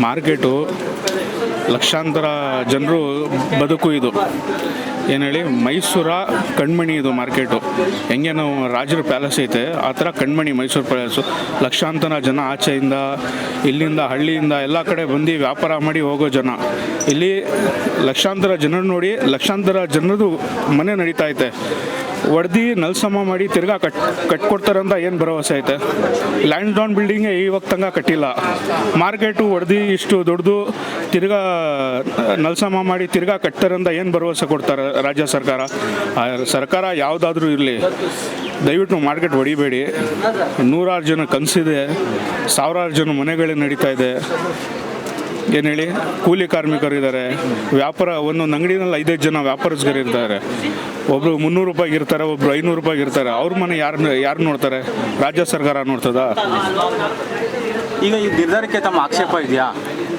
Market ಲಕ್ಷಾಂತರ ಜನರು ಬದುಕು ಇದು. ಏನು ಹೇಳಿ, ಮೈಸೂರ ಕಣ್ಮಣಿ ಇದು ಮಾರ್ಕೆಟು. ಹೆಂಗೆ ನಾವು ರಾಜರ ಪ್ಯಾಲೇಸ್ ಐತೆ, ಆ ಥರ ಕಣ್ಮಣಿ ಮೈಸೂರು ಪ್ಯಾಲೇಸು. ಲಕ್ಷಾಂತರ ಜನ ಆಚೆಯಿಂದ, ಇಲ್ಲಿಂದ, ಹಳ್ಳಿಯಿಂದ ಎಲ್ಲ ಕಡೆ ಬಂದು ವ್ಯಾಪಾರ ಮಾಡಿ ಹೋಗೋ ಜನ. ಇಲ್ಲಿ ಲಕ್ಷಾಂತರ ಜನರು ನೋಡಿ, ಲಕ್ಷಾಂತರ ಜನರದು ಮನೆ ನಡೀತಾ ಐತೆ. ಹೊಡ್ದು ನಲ್ಸಮ ಮಾಡಿ ತಿರ್ಗಾ ಕಟ್ ಕಟ್ಕೊಡ್ತಾರಂತ ಏನು ಭರವಸೆ ಐತೆ? ಲ್ಯಾಂಡ್ ಡೌನ್ ಬಿಲ್ಡಿಂಗೇ ಇವಾಗ ತನಕ ಕಟ್ಟಿಲ್ಲ. ಮಾರ್ಕೆಟು ಒಡ್ದು ಇಷ್ಟು ದೊಡ್ಡದು ತಿರ್ಗಾ ನಲ್ಸಮ ಮಾಡಿ ತಿರ್ಗಾ ಕಟ್ತಾರಂತ ಏನು ಭರವಸೆ ಕೊಡ್ತಾರೆ ರಾಜ್ಯ ಸರ್ಕಾರ? ಸರ್ಕಾರ ಯಾವುದಾದ್ರೂ ಇರಲಿ. ದಯವಿಟ್ಟು ಮಾರ್ಕೆಟ್ ಹೊಡಿಬೇಡಿ ನೂರಾರು ಜನ ಕನಸಿದೆ. ಸಾವಿರಾರು ಜನ ಮನೆಗಳೇ ನಡೀತಾ ಇದೆ. ಏನು ಹೇಳಿ, ಕೂಲಿ ಕಾರ್ಮಿಕರು ಇದ್ದಾರೆ ವ್ಯಾಪಾರ, ಒಂದೊಂದು ಅಂಗಡಿನಲ್ಲಿ ಐದೈದು ಜನ ವ್ಯಾಪಾರಸ್ಗರು ಇರ್ತಾರೆ. ಒಬ್ರು ಮುನ್ನೂರು ರೂಪಾಯಿಗೆ ಇರ್ತಾರೆ, ಒಬ್ರು ಐನೂರು ರೂಪಾಯಿಗೆ ಇರ್ತಾರೆ. ಅವ್ರ ಮನೆ ಯಾರು ಯಾರು ನೋಡ್ತಾರೆ? ರಾಜ್ಯ ಸರ್ಕಾರ ನೋಡ್ತದಾ? ಈಗ ಈ ನಿರ್ಧಾರಕ್ಕೆ ತಮ್ಮ ಆಕ್ಷೇಪ ಇದೆಯಾ?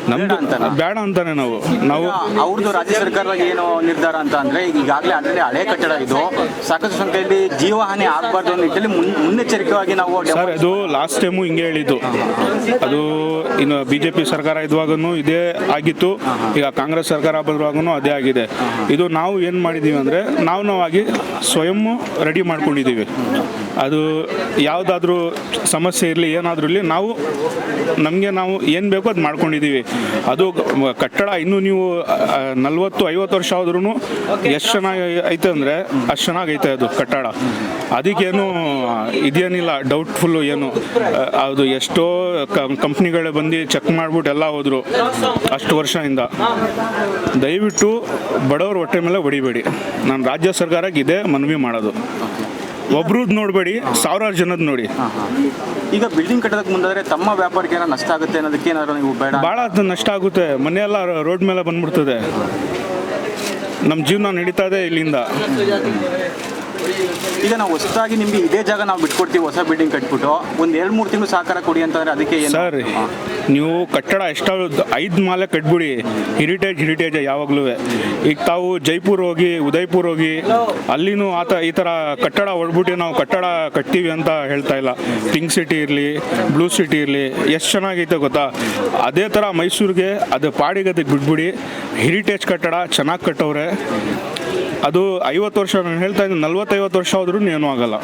ನಮ್ದು? ಬೇಡ ಅಂತಾನೆ. ನಾವು. ನಾವು ಅವ್ರದ್ದು ರಾಜ್ಯ ಸರ್ಕಾರ ಏನು ನಿರ್ಧಾರ ಅಂತ ಅಂದ್ರೆ ಈಗಾಗಲೇ ಆಲ್ರೆಡಿ ಹಳೆ ಕಟ್ಟಡ ಇದು. ಸಾಕಷ್ಟು ಸಂಖ್ಯೆಯಲ್ಲಿ ಜೀವಹಾನಿ ಆಗಬಾರ್ದು ಅನ್ನೋ ನಿಟ್ಟಿನಲ್ಲಿ ಮುನ್- ಮುನ್ನೆಚ್ಚರಿಕೆಯಾಗಿ ನಾವು ಸರ್ ಅದು ಲಾಸ್ಟ್ ಟೈಮು ಹಿಂಗೆ ಹೇಳಿದ್ದು. ಅದು ಇನ್ನು ಬಿ ಜೆ ಪಿ ಸರ್ಕಾರ ಇರುವಾಗೂ ಇದೇ ಆಗಿತ್ತು. ಈಗ ಕಾಂಗ್ರೆಸ್ ಸರ್ಕಾರ ಬರುವಾಗೂ ಅದೇ ಆಗಿದೆ. ಇದು ನಾವು ಏನು ಮಾಡಿದ್ದೀವಿ ಅಂದರೆ ನಾವು ನಾವಾಗಿ ಸ್ವಯಂ ರೆಡಿ ಮಾಡ್ಕೊಂಡಿದ್ದೀವಿ ಅದು ಯಾವುದಾದ್ರೂ ಸಮಸ್ಯೆ ಇರಲಿ ಏನಾದರೂ ಇರಲಿ ನಾವು ನಮಗೆ ನಾವು ಏನು ಬೇಕೋ ಅದು ಮಾಡ್ಕೊಂಡಿದ್ದೀವಿ ಅದು ಕಟ್ಟಡ ಇನ್ನು ನೀವು ನಲ್ವತ್ತು ಐವತ್ತು ವರ್ಷ ಆದ್ರೂ ಎಷ್ಟು ಚೆನ್ನಾಗಿ ಐತೆ ಅಂದರೆ ಅಷ್ಟು ಚೆನ್ನಾಗೈತೆ ಅದು ಕಟ್ಟಡ. ಅದಕ್ಕೇನು ಇದೇನಿಲ್ಲ ಡೌಟ್ಫುಲ್ಲು ಏನು. ಅದು ಎಷ್ಟೋ ಕಂಪ್ನಿಗಳೇ ಬಂದು ಚೆಕ್ ಮಾಡ್ಬಿಟ್ಟು ಎಲ್ಲ ಹೋದರು ಅಷ್ಟು ವರ್ಷದಿಂದ. ದಯವಿಟ್ಟು ಬಡವ್ರ ಹೊಟ್ಟೆ ಮೇಲೆ ಹೊಡಿಬೇಡಿ. ನಾನು ರಾಜ್ಯ ಸರ್ಕಾರಕ್ಕೆ ಇದೇ ಮನವಿ ಮಾಡೋದು. ಒಬ್ರದ್ದು ನೋಡ್ಬೇಡಿ ಸಾವಿರಾರು ಜನದ ನೋಡಿ. ಈಗ ಬಿಲ್ಡಿಂಗ್ ಕಟ್ಟೋದಕ್ಕೆ ಮುಂದಾದ್ರೆ ತಮ್ಮ ವ್ಯಾಪಾರಕ್ಕೆ ಏನೋ ನಷ್ಟ ಆಗುತ್ತೆ ಅನ್ನೋದಕ್ಕೆ ಏನಾದ್ರು ನೀವು ಬೇಡ ಭಾಳ ನಷ್ಟ ಆಗುತ್ತೆ. ಮನೆಯೆಲ್ಲ ರೋಡ್ ಮೇಲೆ ಬಂದ್ಬಿಡ್ತದೆ. ನಮ್ಮ ಜೀವನ ನಡೀತಾ ಇದೆ ಇಲ್ಲಿಂದ. ಈಗ ನಾವು ಹೊಸದಾಗಿ ನಿಮ್ಗೆ ಇದೇ ಜಾಗ ನಾವು ಬಿಟ್ಕೊಡ್ತೀವಿ ಹೊಸ ಬಿಲ್ಡಿಂಗ್ ಕಟ್ಬಿಟ್ಟು. ಒಂದ್ ಎರಡ್ ಮೂರು ತಿಂಗಳು ಸಹಕಾರ ಕೊಡಿ ಅಂತಂದ್ರೆ ಅದಕ್ಕೆ ಏನು? ಸರ್ ನೀವು ಕಟ್ಟಡ ಎಷ್ಟು ಐದು ಮಾಲೆ ಕಟ್ಬಿಡಿ. ಹೆರಿಟೇಜ್ ಹೆರಿಟೇಜ್ ಯಾವಾಗಲೂ. ಈಗ ತಾವು ಜೈಪುರ್ ಹೋಗಿ ಉದಯ್ಪುರ್ ಹೋಗಿ ಅಲ್ಲಿನೂ ಆತ ಈ ಥರ ಕಟ್ಟಡ ಹೊಡ್ಬಿಟ್ಟು ನಾವು ಕಟ್ಟಡ ಕಟ್ತೀವಿ ಅಂತ ಹೇಳ್ತಾ ಇಲ್ಲ. ಪಿಂಕ್ ಸಿಟಿ ಇರಲಿ ಬ್ಲೂ ಸಿಟಿ ಇರಲಿ ಎಷ್ಟು ಚೆನ್ನಾಗೈತೆ ಗೊತ್ತಾ? ಅದೇ ಥರ ಮೈಸೂರಿಗೆ ಅದು ಪಾಡಿಗೆ ಅದಕ್ಕೆ ಬಿಟ್ಬಿಡಿ. ಹೆರಿಟೇಜ್ ಕಟ್ಟಡ ಚೆನ್ನಾಗಿ ಕಟ್ಟವ್ರೆ. ಅದು ಐವತ್ತು ವರ್ಷ ನಾನು ಹೇಳ್ತಾ ಇದ್ದೀನಿ ನಲ್ವತ್ತೈವತ್ತು ವರ್ಷ ಆದ್ರೂ ಏನೂ ಆಗಲ್ಲ.